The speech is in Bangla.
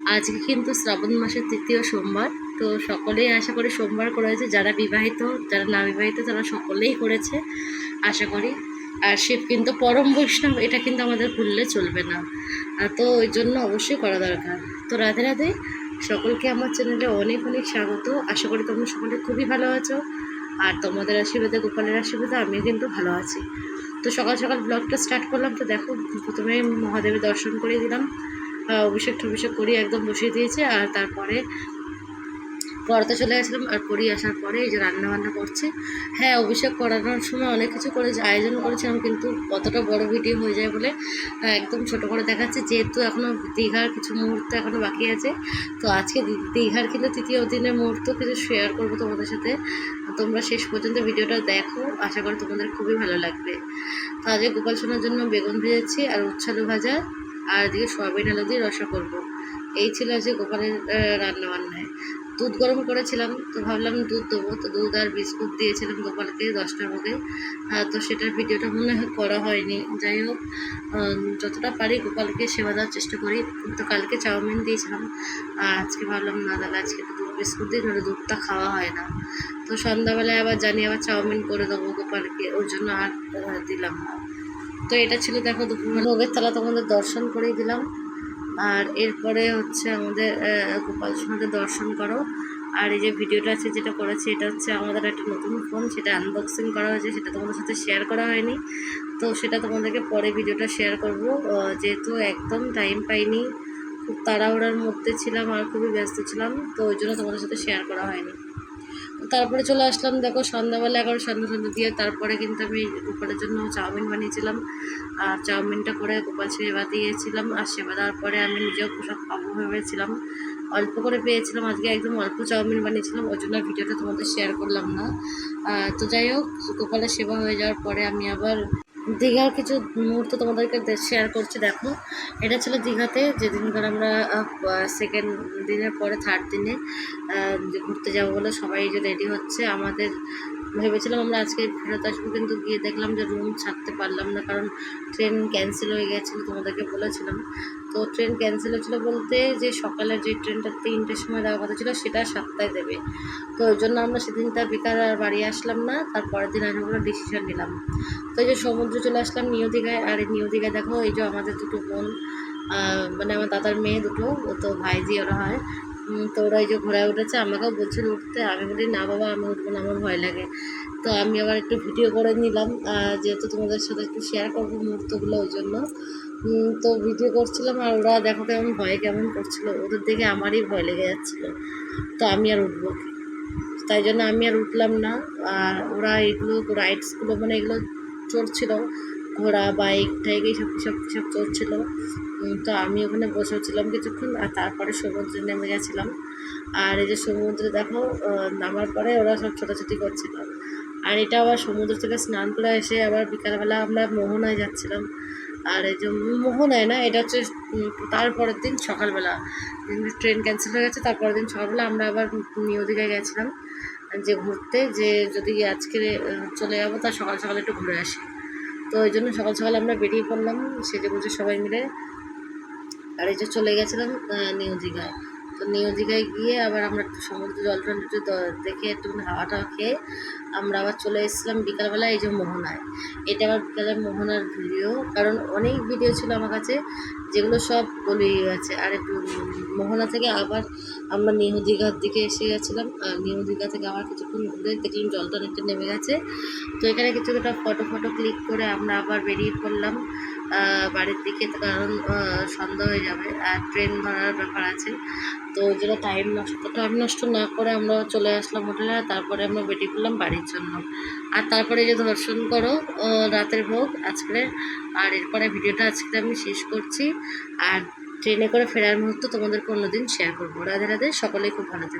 আজকে কিন্তু শ্রাবণ মাসের তৃতীয় সোমবার, তো সকলেই আশা করি সোমবার করেছে। যারা বিবাহিত, যারা না বিবাহিত, তারা সকলেই করেছে, আশা করি। আর শিব কিন্তু পরম বৈষ্ণব, এটা কিন্তু আমাদের ভুললে চলবে না। তো ওই জন্য অবশ্যই করা দরকার। তো রাধে রাধে, সকলকে আমার চ্যানেলে অনেক অনেক স্বাগত। আশা করি তোমরা সকলে খুবই ভালো আছো। আর তোমাদের আশীর্বাদে, গোপালের আশীর্বাদে আমিও কিন্তু ভালো আছি। তো সকাল সকাল ব্লগটা স্টার্ট করলাম। তো দেখো, প্রথমে মহাদেবের দর্শন করে দিলাম। অভিষেক টভিষেক করি একদম বসিয়ে দিয়েছে আর তারপরে পড়াতে চলে গেছিলাম আর পড়ি আসার পরে এই যে রান্না বান্না করছে। হ্যাঁ অভিষেক করানোর সময় অনেক কিছু করেছে, আয়োজন করেছিলাম কিন্তু কতটা বড় ভিডিও হয়ে যায় বলে একদম ছোট করে দেখাচ্ছে, যেহেতু এখনও দীঘার কিছু মুহূর্ত এখনও বাকি আছে, তো আজকে দীঘার কিন্তু তৃতীয় দিনের মুহূর্ত কিছু শেয়ার করব তোমাদের সাথে। তোমরা শেষ পর্যন্ত ভিডিওটা দেখো, আশা করি তোমাদের খুবই ভালো লাগবে। তো আজকে গোপাল সোনার জন্য বেগুন ভেজেছি আর উচ্ছালু ভাজা। আর এদিকে সয়াবিন, আলু দিয়ে রসা করব। এই ছিল আজকে গোপালের রান্না বান্নায় দুধ গরম করেছিলাম, তো ভাবলাম দুধ দেবো। তো দুধ আর বিস্কুট দিয়েছিলাম গোপালকে দশটার মধ্যে। তো সেটার ভিডিওটা মনে হয় করা হয়নি। যাই হোক যতটা পারি গোপালকে সেবা দেওয়ার চেষ্টা করি। তো কালকে চাউমিন দিয়েছিলাম। আর আজকে ভাবলাম, না দাদা আজকে তো দুধ, বিস্কুট দিই, নাহলে দুধটা খাওয়া হয় না। তো সন্ধ্যাবেলায় আবার জানি আবার চাউমিন করে দেবো গোপালকে। ওর জন্য আর দিলাম না। তো এটা ছিল দেখো দুপুরবেলা। ভোগের তলা তোমাদের দর্শন করেই দিলাম। আর এরপরে হচ্ছে আমাদের গোপাল সোনাদের দর্শন করো। আর এই যে ভিডিওটা আছে যেটা করেছি, এটা হচ্ছে আমাদের একটা নতুন ফোন, সেটা আনবক্সিং করা হয়েছে, সেটা তোমাদের সাথে শেয়ার করা হয়নি। তো সেটা তোমাদেরকে পরে ভিডিওটা শেয়ার করব। যেহেতু একদম টাইম পাইনি, খুব তাড়াহুড়ার মধ্যে ছিলাম আর খুবই ব্যস্ত ছিলাম, তো ওই জন্য তোমাদের সাথে শেয়ার করা হয়নি। তারপরে চলে আসলাম, দেখো সন্ধ্যাবেলা এগারো সন্ধ্যা সন্ধ্যা দিয়ে তারপরে কিন্তু আমি গোপালের জন্য চাউমিন বানিয়েছিলাম। আর চাউমিনটা করে গোপাল সেবা দিয়েছিলাম, আর সেবা দেওয়ার পরে আমি নিজেও পোশাক পাবো ভেবেছিলাম অল্প করে পেয়েছিলাম, আজকে একদম অল্প চাউমিন বানিয়েছিলাম ওই জন্য ভিডিওটা তোমাদের শেয়ার করলাম না। তো যাই হোক, গোপালের সেবা হয়ে যাওয়ার পরে আমি আবার দীঘার কিছু মুহূর্ত তোমাদেরকে শেয়ার করছি, দেখো। এটা ছিল দীঘাতে, যেদিনকার আমরা সেকেন্ড দিনের পরে থার্ড দিনে ঘুরতে যাব বলে সবাই যে রেডি হচ্ছে, আমাদের ভেবেছিলাম আমরা আজকে ফেরত আসব, কিন্তু গিয়ে দেখলাম যে রুম ছাড়তে পারলাম না, কারণ ট্রেন ক্যান্সেল হয়ে গেছিল তোমাদেরকে বলেছিলাম। তো ট্রেন ক্যান্সেল হয়েছিলো বলতে যে সকালে যে ট্রেনটা তিনটের সময় দেওয়ার কথা ছিল, সেটা সাতটায় দেবে। তো ওই জন্য আমরা সেদিনটা বিকাল আর বাড়ি আসলাম না, তারপরের দিন আসব বলে ডিসিশন নিলাম। তো যে সমুদ্রে চলে আসলাম নিউ দীঘায় আর নিউ দীঘায় দেখো, এই যে আমাদের দুটো বোন মানে আমার দাদার মেয়ে দুটো, ও তো ভাইজি ওরা হয়। তো ওরা এই যে ঘোড়ায় উঠেছে, আমাকেও বলছিল উঠতে। আমি বলি, না বাবা, আমি উঠবো না, আমার ভয় লাগে। তো আমি আবার একটু ভিডিও করে নিলাম। যেহেতু তোমাদের সাথে একটু শেয়ার করব মুহূর্তগুলো ওই জন্য। তো ভিডিও করছিলাম আর ওরা দেখো কেমন, ভয় কেমন করছিল। ওদের দেখে আমারই ভয় লেগে যাচ্ছিল। তো আমি আর উঠবো তাই জন্য আমি আর উঠলাম না। আর ওরা এগুলো রাইডসগুলো মানে এগুলো চড়ছিল ঘোড়া, বাইক, টাইক, এইসব সব সব চলছিল। তো আমি ওখানে বসেছিলাম কিছুক্ষণ, আর তারপরে সমুদ্রে নেমে গেছিলাম। আর এই যে সমুদ্রে দেখো নামার পরে ওরা সব ছোটাছুটি করছিল। আর এটা আবার সমুদ্র থেকে স্নান করে এসে আবার বিকালবেলা আমরা মোহনায় যাচ্ছিলাম। আর এই যে মোহনায় না, এটা হচ্ছে তারপরের দিন সকালবেলা ট্রেন ক্যান্সেল হয়ে গেছে, তারপরের দিন সকালবেলা আমরা আবার নিউ দীঘায় গেছিলাম, যে ঘুরতে, যে যদি আজকে চলে যাব, তা সকাল সকাল একটু ঘুরে আসি। তো ওই জন্য সকাল সকাল আমরা বেরিয়ে পড়লাম, সেজে বুঝে সবাই মিলে, আর এই যে চলে গেছিলাম নিউ দীঘায় তো নিউ দীঘায় গিয়ে আবার আমরা একটু সমুদ্র জল টল একটু দেখে একটু হাওয়া টাওয়া খেয়ে আমরা আবার চলে এসেছিলাম বিকালবেলা এই যে মোহনায়। এটা আবার বিকালের মোহনার ভিডিও, কারণ অনেক ভিডিও ছিল আমার কাছে যেগুলো সব বলে গেছে। আর একটু মোহনা থেকে আবার আমরা নিউ দীঘার দিকে এসে গেছিলাম। নিউ দীঘা থেকে আবার কিছুক্ষণ ঘুরে দেখলাম জলটা অনেকটা নেমে গেছে। তো এখানে কিছু একটা ফটো ফটো ক্লিক করে আমরা আবার বেরিয়ে পড়লাম। বাড়ির দিকে কারণ সন্ধ্যা হয়ে যাবে। আর ট্রেন ধরার ব্যাপার আছে। তো জন্য টাইম নষ্ট টাইম নষ্ট না করে আমরা চলে আসলাম হোটেলে, আর তারপরে আমরা বেরিয়ে পড়লাম বাড়ির জন্য। আর তারপরে যে দর্শন করো রাতের ভোগ আজকে আর এরপরে ভিডিওটা আজকে আমি শেষ করছি। আর ট্রেনে করে ফেরার মুহূর্ত তোমাদেরকে অন্যদিন শেয়ার করব। রাধে রাধে সকলেই খুব ভালো থেকো।